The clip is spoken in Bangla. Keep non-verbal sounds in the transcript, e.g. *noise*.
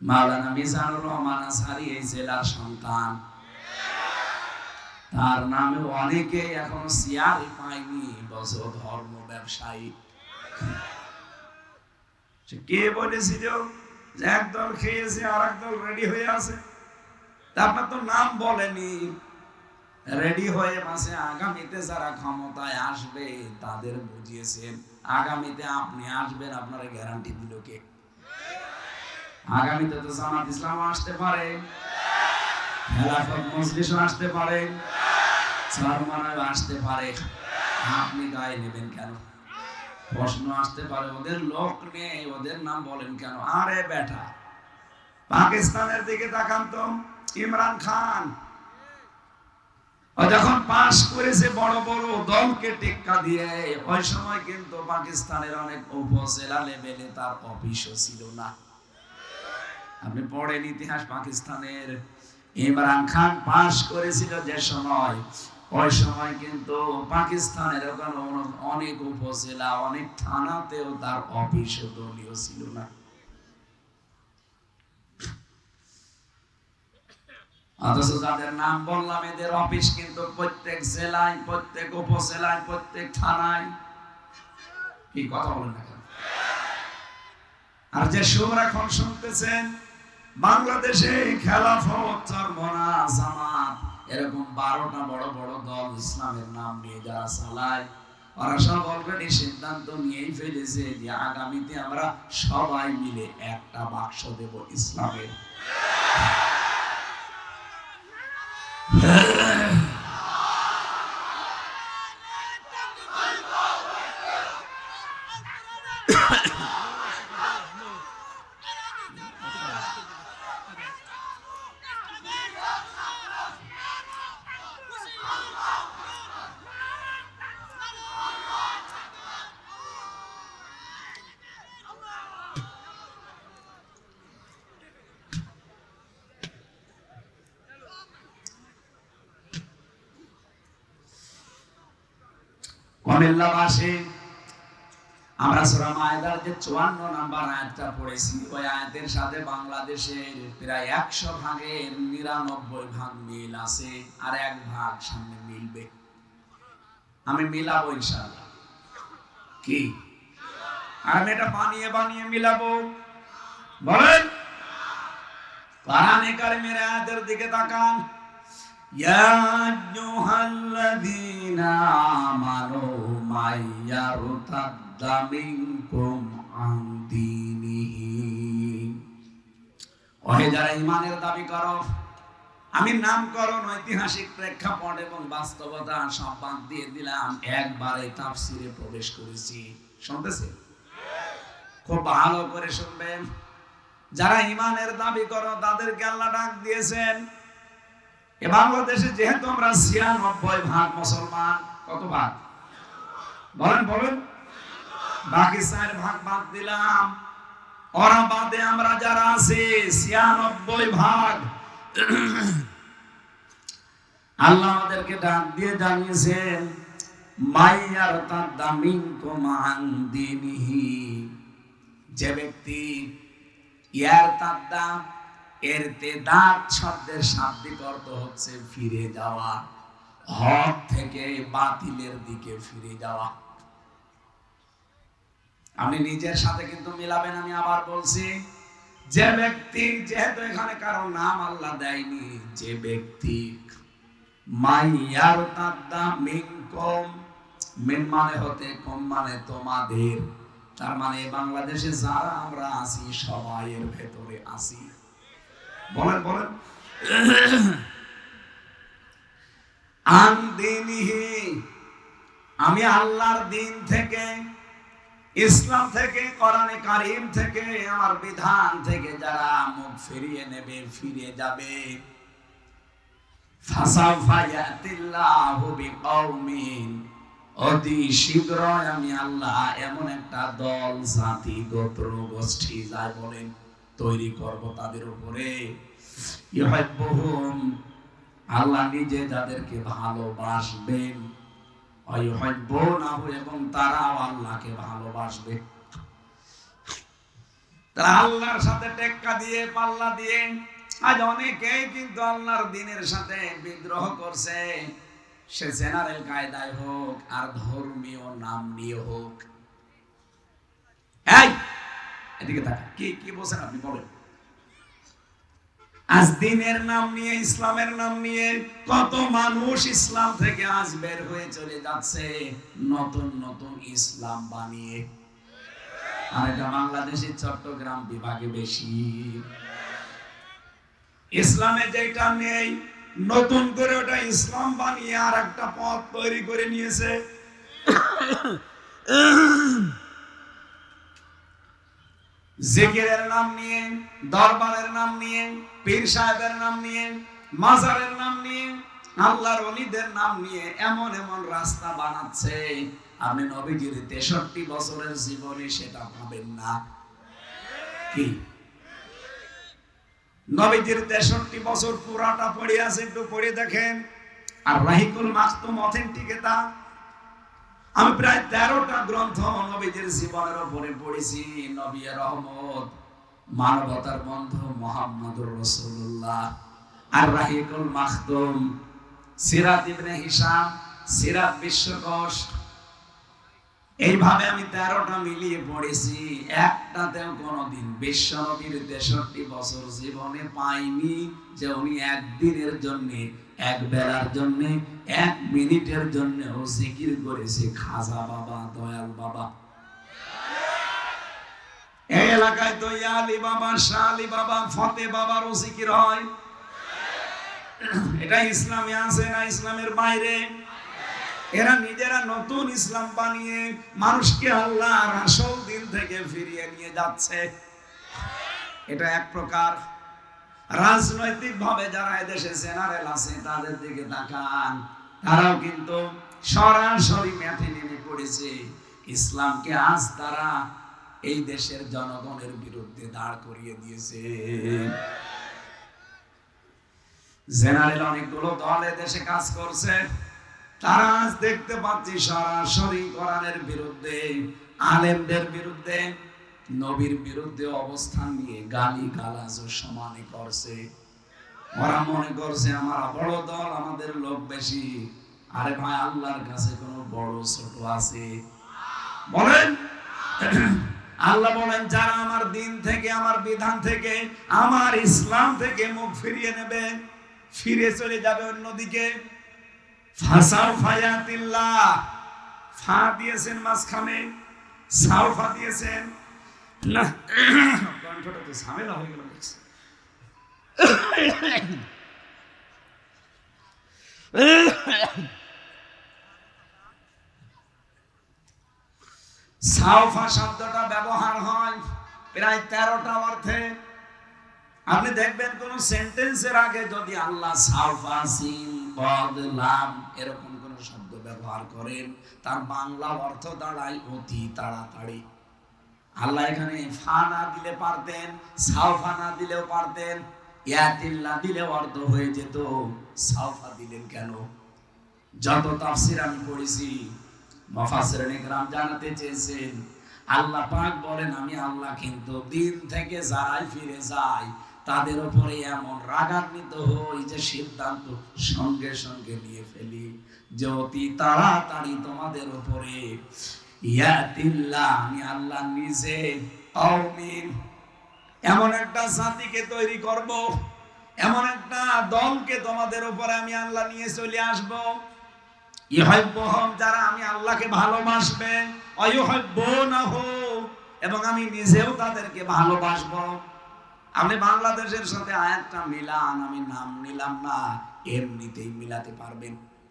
মাওলানা মিজানুর রহমান আসারি এই জেলার সন্তান। তার নামে অনেকে এখন সিয়ারি পায়নি বস ধর্ম ব্যবসায়ী। কে বলেছিল যে একদল খেয়েছে আর একদল রেডি হয়ে আছে? আপনার তো নাম বলেনি। রেডি হয়ে মাসে আগামীতে যারা ক্ষমতায় আসবে, তাদের বুঝিয়েছেন, আগামীতে আপনি আসবেন, আপনার গ্যারান্টি দিল কে? আগামীতে তো জামাত ইসলাম আসতে পারে। খেলাফত মজলিসও আসতে পারে। সরমানায় আসতে পারে। আপনি গায়ে নেবেন কেন? প্রশ্ন আসতে পারে, ওদের লোক নেই, ওদের নাম বলেন কেন? আরে বেটা, পাকিস্তানের দিকে তাকান তো, ইমরান খান। যখন পাশ করেছে বড় বড় দলকে টেক্কা দিয়ে, ওই সময় কিন্তু পাকিস্তানের অনেক উপজেলা লেভেলে তার অফিসও ছিল না। আপনি পড়েন ইতিহাস পাকিস্তানের। ইমরান খান পাশ করেছিল যে সময়। ওই সময় কিন্তু পাকিস্তানের ওখানে অনেক উপজেলা, অনেক থানাতেও তার অফিস দলীয় ছিল না। অথচ যাদের নাম বললাম, এদের অফিস কিন্তু প্রত্যেক জেলায়, প্রত্যেক উপজেলায়, প্রত্যেক থানায়। কি কথা বলেন আর যে সুর এখন শুনতেছেন বাংলাদেশে খেলাফত চরমনা জামাত, এরকম বারোটা বড় বড় দল ইসলামের নাম নিয়ে যারা চালায়, ওরা সব অলরেডি সিদ্ধান্ত নিয়েই ফেলেছে যে আগামীতে আমরা সবাই মিলে একটা বাক্স দেব ইসলামের। কুমিল্লাবাসী আমরা সূরা মায়দার যে 54 নাম্বার আয়াতটা পড়েছি, ওই আয়াতের সাথে বাংলাদেশের প্রায় 100 ভাগের 99 ভাগ মিল আছে, আর এক ভাগ সামনে মিলবে। আমি মিলাবো ইনশাআল্লাহ। কি? আর আমি এটা বানিয়ে বানিয়ে মিলাবো। বলেন। কোরআনে কারিমের আয়াতের দিকে তাকান। يا أيها الذين آمنوا من يرتد منكم عن دينه ওহে যারা ইমানের দাবি করো আমি নামকরণ ঐতিহাসিক প্রেক্ষাপট এবং বাস্তবতা সব বাদ দিয়ে দিলাম একবারে তাফসিরে প্রবেশ করেছি শুনতেছে খুব ভালো করে শুনবেন যারা ইমানের দাবি করো তাদেরকে আল্লাহ ডাক দিয়েছেন বাংলাদেশে যেহেতু আমরা ছিয়ানব্বই ভাগ মুসলমান, কত ভাগ? বলেন বলেন। বাকি চার ভাগ বাদ দিলাম। ওরা বাদে আমরা যারা আছি, ছিয়ানব্বই ভাগ। আল্লাহ আমাদেরকে ডাক দিয়ে জানিয়েছেন, মাইয়ার তার দামিন কোমান দিনহি। যে ব্যক্তি ইয়ার তার দাম এর শব্দের শাব্দিক অর্থ হচ্ছে ফিরে যাওয়া। হক থেকে বাতিলের দিকে ফিরে যাওয়া। নিজের সাথে কিন্তু মিলাবেন, আমি আবার বলছি, যে ব্যক্তি, যেহেতু এখানে কারও নাম আল্লাহ দেয়নি, যে ব্যক্তি, মাইয়ার তাদ্দা মিনকম মিন মানে হতে কম মানে তোমাদের। তার মানে বাংলাদেশে যারা আমরা আছি সবাইয়ের ভেতরে আছি। বলেন বলেন। আন দিনহি আমি আল্লাহর দিন থেকে, ইসলাম থেকে, কোরআনে কারিম থেকে, আমার বিধান থেকে যারা মুখ ফিরিয়ে নেবে ফিরে যাবে। অতি শীঘ্রই আমি আল্লাহ এমন একটা দল, জাতি, গোত্র, গোষ্ঠী, যাই বলেন। তৈরি করব তাদের উপরে। আল্লাহ নিজে যাদেরকে ভালোবাসবেন এবং তারাও আল্লাহকে ভালোবাসবে। তারা আল্লাহর সাথে টেক্কা দিয়ে, পাল্লা দিয়ে, আজ অনেকেই কিন্তু আল্লাহর দিনের সাথে বিদ্রোহ করছে। সে জেনারেল কায়দায় হোক, আর ধর্মীয় নাম নিয়ে হোক। এদিকে তাকা কি কি বলছেন আপনি? বলেন। আজ দিনের নাম নিয়ে, ইসলামের নাম নিয়ে কত মানুষ ইসলাম থেকে আজ বের হয়ে চলে যাচ্ছে। নতুন নতুন ইসলাম বানিয়ে। আর এটা বাংলাদেশের চট্টগ্রাম বিভাগে বেশি। ইসলামে যেটা নেই, নতুন করে ওটা ইসলাম বানিয়ে আর একটা পথ তৈরি করে নিয়েছে। *coughs* জিকিরের নাম নিয়ে, দরবারের নাম নিয়ে, পীর সাহেবের নাম নিয়ে, মাজারের নাম নিয়ে, আল্লাহর অলিদের নাম নিয়ে এমন এমন রাস্তা বানাচ্ছে। আপনি নবীজির তেষট্টি বছরের জীবনে সেটা পাবেন না। কি? নবীজির তেষট্টি বছর পুরাটা পড়ে আছে, একটু পড়ে দেখেন। আর রাহিকুল মাকতুম অথেন্টিক এটা আমি প্রায় তেরোটা গ্রন্থ নবীজির জীবনের উপরে পড়েছি। নবী রহমত, মানবতার বন্ধু মোহাম্মদুর রসুল্লাহ আর রাহিকুল সিরাত ইবনে হিসাম সিরাত বিশ্বকোষ। এইভাবে আমি তেরোটা মিলিয়ে পড়েছি। একটাতেও কোনোদিন বিশ্ব নবীর তেষট্টি বছর জীবনে পাইনি যে উনি একদিনের জন্য এক বেলার জন্য, এক মিনিটের জন্য ও জিকির করেছে খাজা বাবা, দয়াল বাবা। এই এলাকায় তো ইয়া আলী বাবা শাহ আলী বাবা, ফতে বাবারও জিকির হয়। এটা ইসলামে আছে না ইসলামের বাইরে? এরা নিজেরা নতুন ইসলাম বানিয়ে মানুষকে আল্লাহর আসল দিন থেকে ফিরিয়ে নিয়ে যাচ্ছে। এটা এক প্রকার রাজনৈতিক ভাবে যারা এদেশে জেনারেল আছে, তাদের দিকে তাকান। তারাও কিন্তু সরাসরি ম্যাথে নেমে পড়েছে। ইসলামকে আজ তারা এই দেশের জনগণের বিরুদ্ধে দাঁড় করিয়ে দিয়েছে। জেনারেল অনেকগুলো দল দেশে কাজ করছে। তারা আজ দেখতে পাচ্ছি সরাসরি কোরআনের বিরুদ্ধে, আলেমদের বিরুদ্ধে নবীর বিরুদ্ধে অবস্থান নিয়ে গালি গালাজ সমানে করছে। ওরা মনে করছে, আমার বড় দল, আমাদের লোক বেশি। আরে ভাই, আল্লাহর কাছে কোন বড় ছোট আছে? বলেন। আল্লাহ বলেন, যারা আমার দিন থেকে, আমার বিধান থেকে, আমার ইসলাম থেকে মুখ ফিরিয়ে নেবে, ফিরে চলে যাবে অন্যদিকে ফাসাও ফায়াতিল্লাহ। ফা দিয়েছেন মাঝখানে সাউফা দিয়েছেন। না। শব্দটা ব্যবহার হয় প্রায় তেরোটা অর্থে। আপনি দেখবেন কোন সেন্টেন্সের আগে যদি আল্লাহ সাউফা সিন বদলাম এরকম কোন শব্দ ব্যবহার করেন, তার বাংলা অর্থ দাঁড়ায় অতি তাড়াতাড়ি। আল্লাহ এখানে ফা না দিলে পারতেন সাউফা না দিলেও পারতেন ইয়াতিল্লা অর্থ হয়ে যেত। দিলেন কেন? যত তাফসির আমি জানাতে চেয়েছেন, আল্লাহ পাক বলেন, আমি আল্লাহ কিন্তু দিন থেকে যারাই ফিরে যায়, তাদের উপরে এমন রাগান্বিত হই যে সিদ্ধান্ত সঙ্গে সঙ্গে নিয়ে ফেলি। যে অতি তাড়াতাড়ি তোমাদের উপরে আমি আল্লাহ নিজে এমন একটা তৈরি করব, এমন একটা দলকে তোমাদের উপরে আমি আল্লাহ নিয়ে চলে আসব। যারা আমি আল্লাহকে ভালোবাসবে এবং আমি নিজেও তাদেরকে ভালোবাসবো। আমি বাংলাদেশের সাথে আয়াতটা মিলান, আমি নাম নিলাম না, এমনিতেই মিলাতে পারবেন।